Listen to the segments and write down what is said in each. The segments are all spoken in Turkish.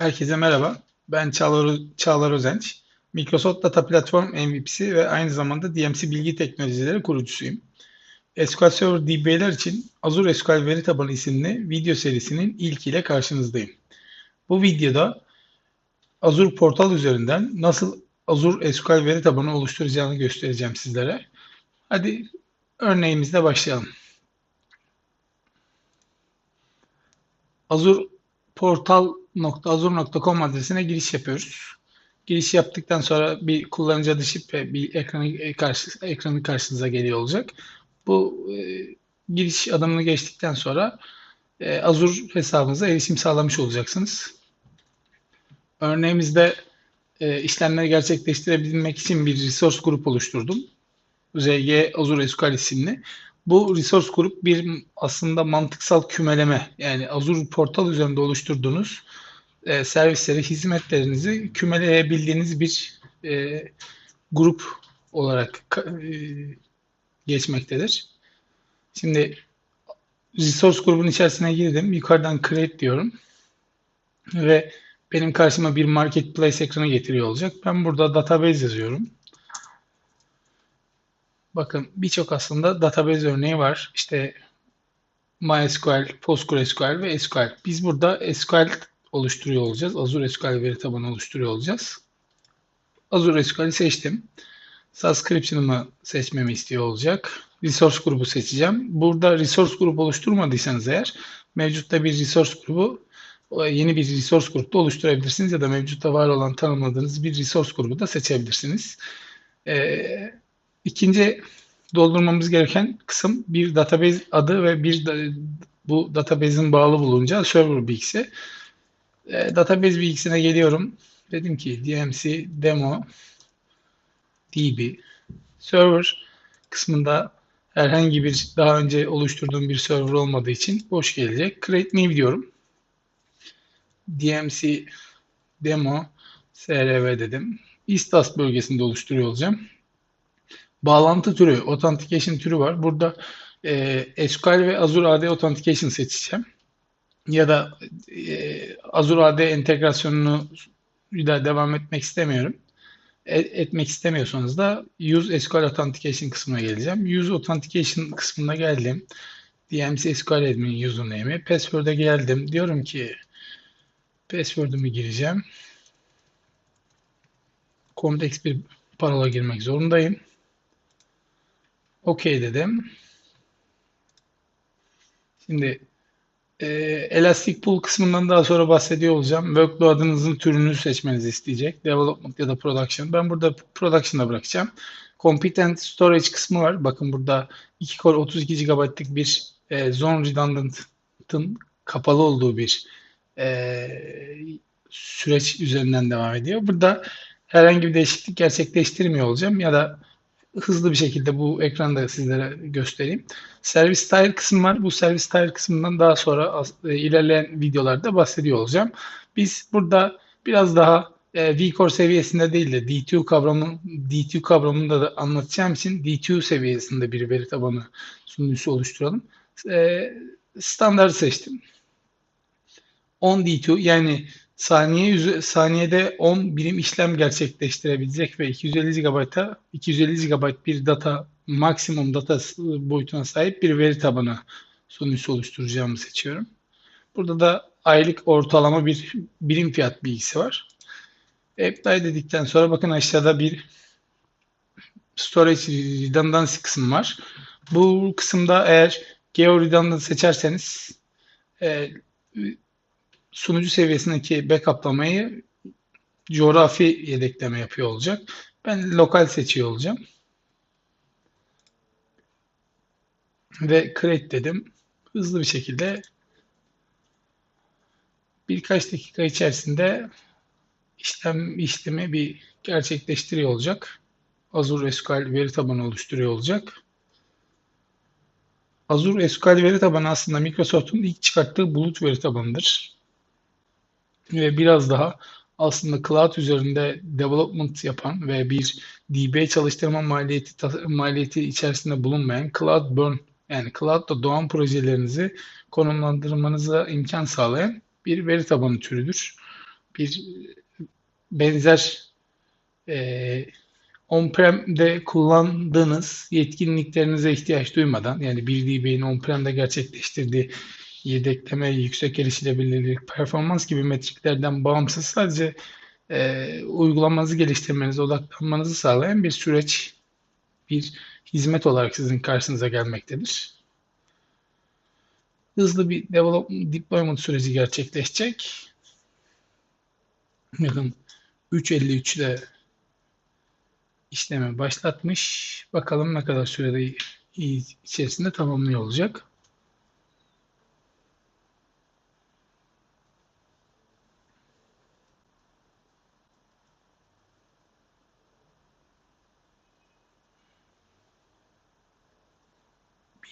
Herkese merhaba. Ben Çağlar, Çağlar Özenç. Microsoft Data Platform MVP'si ve aynı zamanda DMC Bilgi Teknolojileri kurucusuyum. SQL Server DB'ler için Azure SQL Veri Tabanı isimli video serisinin ilk ile karşınızdayım. Bu videoda Azure Portal üzerinden nasıl Azure SQL Veri Tabanı oluşturacağını göstereceğim sizlere. Hadi örneğimizle başlayalım. Azure portal.azure.com adresine giriş yapıyoruz. Giriş yaptıktan sonra bir kullanıcı adı şifre bir ekranı, karşı, ekranı karşınıza geliyor olacak. Bu e, giriş adımını geçtikten sonra e, Azure hesabınıza erişim sağlamış olacaksınız. Örneğimizde e, işlemleri gerçekleştirebilmek için bir resource grup oluşturdum. ZG Azure SQL isimli. Bu resource grup bir aslında mantıksal kümeleme yani Azure portal üzerinde oluşturduğunuz e, servisleri, hizmetlerinizi kümeleyebildiğiniz bir e, grup olarak e, geçmektedir. Şimdi resource grubun içerisine girdim. Yukarıdan create diyorum. Ve benim karşıma bir marketplace ekranı getiriyor olacak. Ben burada database yazıyorum. Bakın birçok aslında database örneği var. İşte MySQL, PostgreSQL ve SQL. Biz burada SQL oluşturuyor olacağız. Azure SQL veri tabanı oluşturuyor olacağız. Azure SQL'i seçtim. Subscription'ımı seçmemi istiyor olacak. Resource grubu seçeceğim. Burada resource grubu oluşturmadıysanız eğer mevcutta bir resource grubu yeni bir resource grupta oluşturabilirsiniz ya da mevcutta var olan tanımladığınız bir resource grubu da seçebilirsiniz. Ee, İkinci doldurmamız gereken kısım bir database adı ve bir bu database'in bağlı bulunca server bilgisi. E, database bilgisine geliyorum. Dedim ki DMC demo db server kısmında herhangi bir daha önce oluşturduğum bir server olmadığı için boş gelecek. Create new diyorum. DMC demo srv dedim. İstas bölgesinde oluşturuyor olacağım bağlantı türü, authentication türü var. Burada e, SQL ve Azure AD Authentication seçeceğim. Ya da e, Azure AD entegrasyonunu da devam etmek istemiyorum. E, etmek istemiyorsanız da Use SQL Authentication kısmına geleceğim. Use Authentication kısmına geldim. DMC SQL Admin username'i. Password'e geldim. Diyorum ki password'ümü gireceğim. Kompleks bir parola girmek zorundayım. Okey dedim. Şimdi e, Elastic Pool kısmından daha sonra bahsediyor olacağım. Workflow adınızın türünü seçmenizi isteyecek. Development ya da Production. Ben burada Production'da bırakacağım. Competent Storage kısmı var. Bakın burada 2 core 32 GB'lık bir e, Zone Redundant'ın kapalı olduğu bir e, süreç üzerinden devam ediyor. Burada herhangi bir değişiklik gerçekleştirmiyor olacağım ya da hızlı bir şekilde bu ekranda sizlere göstereyim. Servis tire kısmı var. Bu servis tire kısmından daha sonra e, ilerleyen videolarda bahsediyor olacağım. Biz burada biraz daha e, vCore seviyesinde değil de D2 kavramı D2 kavramını da anlatacağım için D2 seviyesinde bir veri tabanı sunucusu oluşturalım. E, standart seçtim. 10 D2 yani saniye saniyede 10 birim işlem gerçekleştirebilecek ve 250 GB'a 250 GB bir data maksimum data boyutuna sahip bir veri tabanı sonucu oluşturacağımı seçiyorum. Burada da aylık ortalama bir birim fiyat bilgisi var. Apply dedikten sonra bakın aşağıda bir storage redundancy kısmı var. Bu kısımda eğer geo redundancy seçerseniz e, sunucu seviyesindeki backuplamayı coğrafi yedekleme yapıyor olacak. Ben lokal seçiyor olacağım. Ve create dedim. Hızlı bir şekilde birkaç dakika içerisinde işlem işlemi bir gerçekleştiriyor olacak. Azure SQL veri tabanı oluşturuyor olacak. Azure SQL veri tabanı aslında Microsoft'un ilk çıkarttığı bulut veri tabanıdır ve biraz daha aslında cloud üzerinde development yapan ve bir DB çalıştırma maliyeti maliyeti içerisinde bulunmayan cloud burn yani cloud'da doğan projelerinizi konumlandırmanıza imkan sağlayan bir veri tabanı türüdür. bir benzer e, on-prem'de kullandığınız yetkinliklerinize ihtiyaç duymadan yani bir DB'nin on-prem'de gerçekleştirdiği yedekleme, yüksek erişilebilirlik, performans gibi metriklerden bağımsız sadece e, uygulamanızı geliştirmenize odaklanmanızı sağlayan bir süreç, bir hizmet olarak sizin karşınıza gelmektedir. Hızlı bir development, deployment süreci gerçekleşecek. Bakın 3.53'de işlemi başlatmış. Bakalım ne kadar sürede içerisinde tamamlıyor olacak.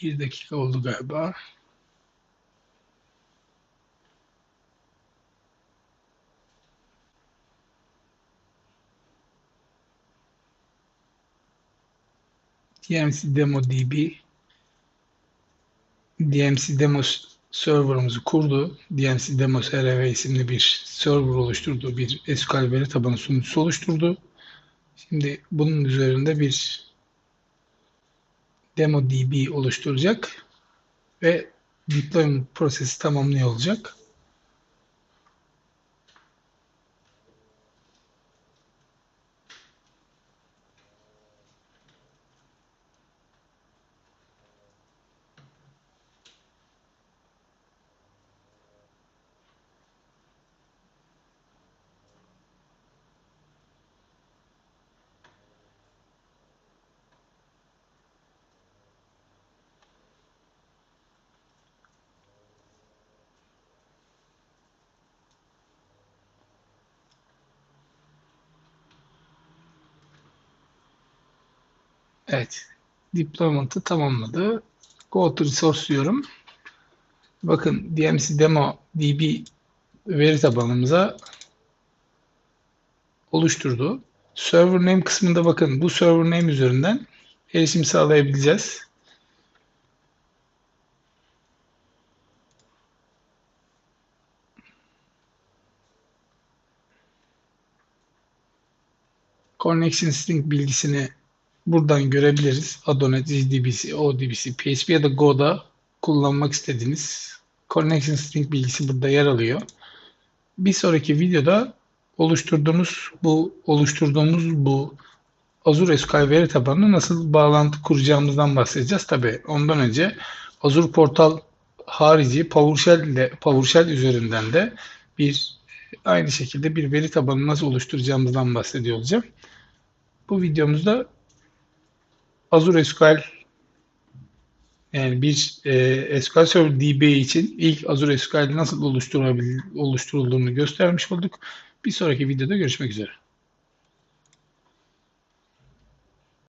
Bir dakika oldu galiba. DMC Demo DB DMC Demo server'ımızı kurdu. DMC Demo SRV isimli bir server oluşturdu. Bir SQL veri tabanı sunucusu oluşturdu. Şimdi bunun üzerinde bir demo DB oluşturacak ve deployment prosesi tamamlıyor olacak. Evet. Deployment'ı tamamladı. Go to resource diyorum. Bakın DMC Demo DB veri tabanımıza oluşturdu. Server name kısmında bakın bu server name üzerinden erişim sağlayabileceğiz. Connection string bilgisini buradan görebiliriz. Adonet, JDBC, ODBC, PHP ya da Go'da kullanmak istediğiniz connection string bilgisi burada yer alıyor. Bir sonraki videoda oluşturduğumuz bu oluşturduğumuz bu Azure SQL veri tabanına nasıl bağlantı kuracağımızdan bahsedeceğiz. Tabii ondan önce Azure Portal harici PowerShell ile PowerShell üzerinden de bir aynı şekilde bir veri tabanı nasıl oluşturacağımızdan bahsediyor olacağım. Bu videomuzda Azure SQL yani bir e, SQL Server DB için ilk Azure SQL nasıl oluşturulduğunu göstermiş olduk. Bir sonraki videoda görüşmek üzere.